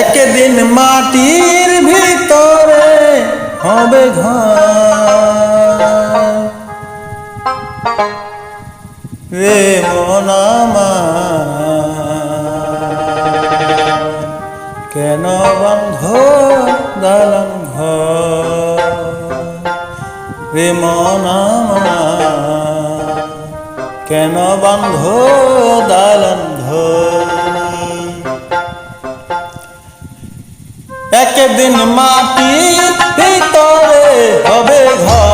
একদিন মাটির ভিতরে হবে ঘর। রে মন আমার কেন বন্ধ দালান ঘর রে মনামা কেন বন্ধ দালান একদিন মাটির ভিতরে হবে ঘর।